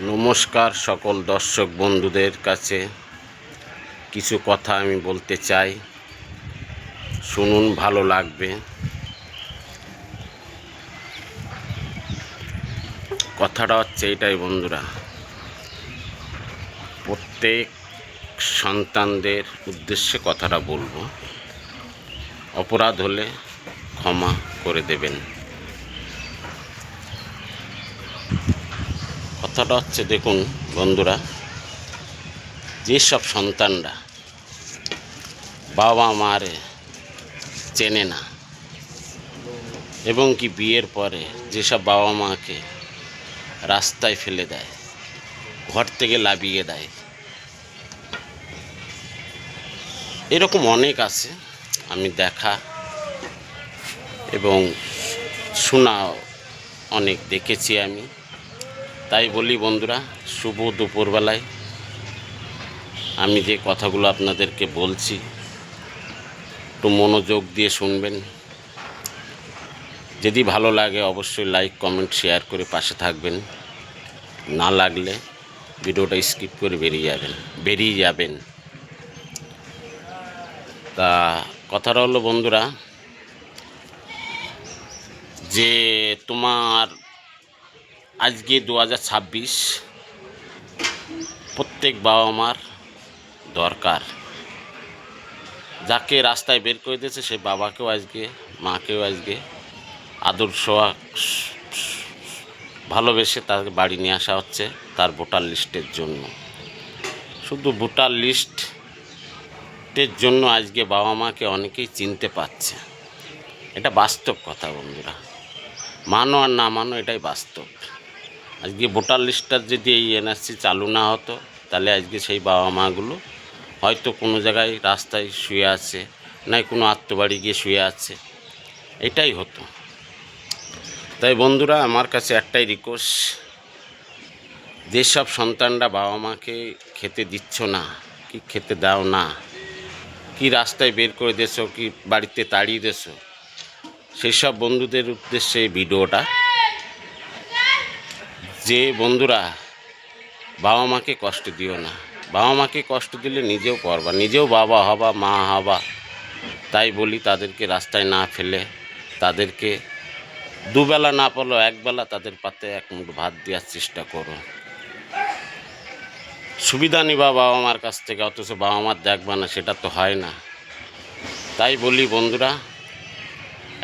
নমস্কার সকল দর্শক বন্ধুদের কাছে কিছু কথা আমি বলতে চাই। শুনুন, ভালো লাগবে। কথাটা হচ্ছে এটাই বন্ধুরা। প্রত্যেক সন্তানদের উদ্দেশ্যে কথাটা বলব। অপরাধ হলে ক্ষমা করে দেবেন। কথাটা হচ্ছে, দেখুন বন্ধুরা, যেসব সন্তানরা বাবা মারে চেনে না, এবং কি বিয়ের পরে যেসব বাবা মাকে রাস্তায় ফেলে দেয়, ঘর থেকে লাবিয়ে দেয়, এরকম অনেক আছে, আমি দেখা এবং শোনা অনেক, দেখেছি আমি। তাই বলি বন্ধুরা, শুভ দুপুরবেলায়। আমি যে কথাগুলো আপনাদেরকে বলছি, একটু মনোযোগ দিয়ে শুনবেন। যদি ভালো লাগে অবশ্যই লাইক কমেন্ট শেয়ার করে পাশে থাকবেন। না লাগলে ভিডিওটা স্কিপ করে বেরিয়ে যাবেন বেরিয়ে যাবেন। তা কথাটা হলো বন্ধুরা, যে তোমার আজকে দু হাজার ছাব্বিশ। প্রত্যেক বাবা মার দরকার। যাকে রাস্তায় বের করে দিয়েছে, সে বাবাকেও আজকে, মাকেও আজকে আদর সোয়া ভালোবেসে তাকে বাড়ি নিয়ে আসা হচ্ছে তার ভোটার লিস্টের জন্য। শুধু ভোটার লিস্টের জন্য আজকে বাবা মাকে অনেকেই চিনতে পারছে। এটা বাস্তব কথা বন্ধুরা। মানো আর না মানো, এটাই বাস্তব। আজকে ভোটার লিস্টটা যদি এই এনআরসি চালু না হতো, তাহলে আজকে সেই বাবা মাগুলো হয়তো কোনো জায়গায় রাস্তায় শুয়ে আছে নাই কোনো আত্মবাড়ি গিয়ে শুয়ে আছে। এটাই হতো। তাই বন্ধুরা, আমার কাছে একটাই রিকোয়েস্ট যেসব সন্তানরা বাবা মাকে খেতে দিচ্ছ না, কি খেতে দাও না, কি রাস্তায় বের করে দেছো, কি বাড়িতে তাড়িয়ে দেছো, সেই সব বন্ধুদের উদ্দেশ্যে এই ভিডিওটা যে বন্ধুরা বাবা মাকে কষ্ট দিও না, বাবা মাকে কষ্ট দিলে নিজেও করবা, নিজেও বাবা হবা, মা হবা। তাই বলি তাদেরকে রাস্তায় না ফেলে, তাদেরকে দুবেলা না পারলেও একবেলা তাদের পাতে এক মুঠ ভাত দেওয়ার চেষ্টা করো। সুবিধা নিবা বাবা মার কাছ থেকে, অথচ বাবা মার দেখবা না, সেটা তো হয় না। তাই বলি বন্ধুরা,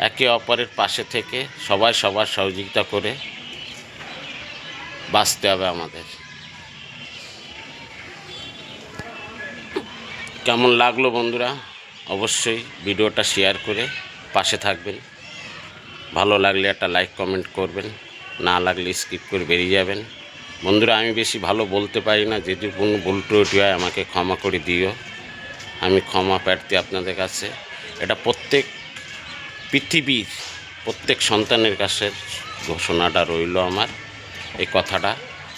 একে অপরের পাশে থেকে সবাই সবার সহযোগিতা করে বাঁচতে হবে আমাদের। কেমন লাগল বন্ধুরা? অবশ্যই ভিডিওটা শেয়ার করে পাশে থাকবেন। ভালো লাগলে একটা লাইক, কমেন্ট করবেন। না লাগলে স্কিপ করে বেরিয়ে যাবেন। বন্ধুরা, আমি বেশি ভালো বলতে পারি না। যদি কোনো ভুল ত্রুটি হয়, আমাকে ক্ষমা করে দিও। আমি ক্ষমা প্রার্থী আপনাদের কাছে। এটা প্রত্যেক পৃথিবীর, প্রত্যেক সন্তানের কাছে ঘোষণাটা রইল আমার। এই কথাটা,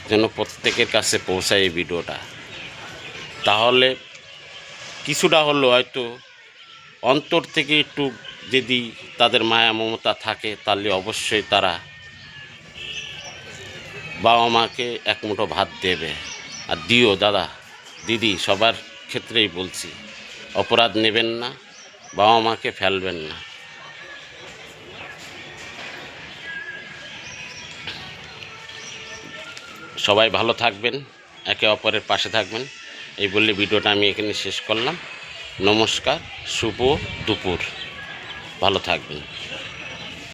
যেন প্রত্যেকের কাছে পৌঁছায় এই ভিডিওটা। তাহলে কিছুটা হলো হয়তো অন্তর থেকে একটু যদি তাদের মায়া মমতা থাকে, তাহলে অবশ্যই তারা বাবা মাকে এক মুঠো ভাত দেবে। আর দিও দাদা, দিদি, সবার ক্ষেত্রেই বলছি, অপরাধ নেবেন না, বাবা মাকে ফেলবেন না। সবাই ভালো থাকবেন, একে অপরের পাশে থাকবেন। এই বললে ভিডিওটা আমি এখানে শেষ করলাম। নমস্কার, শুভ দুপুর। ভালো থাকবেন।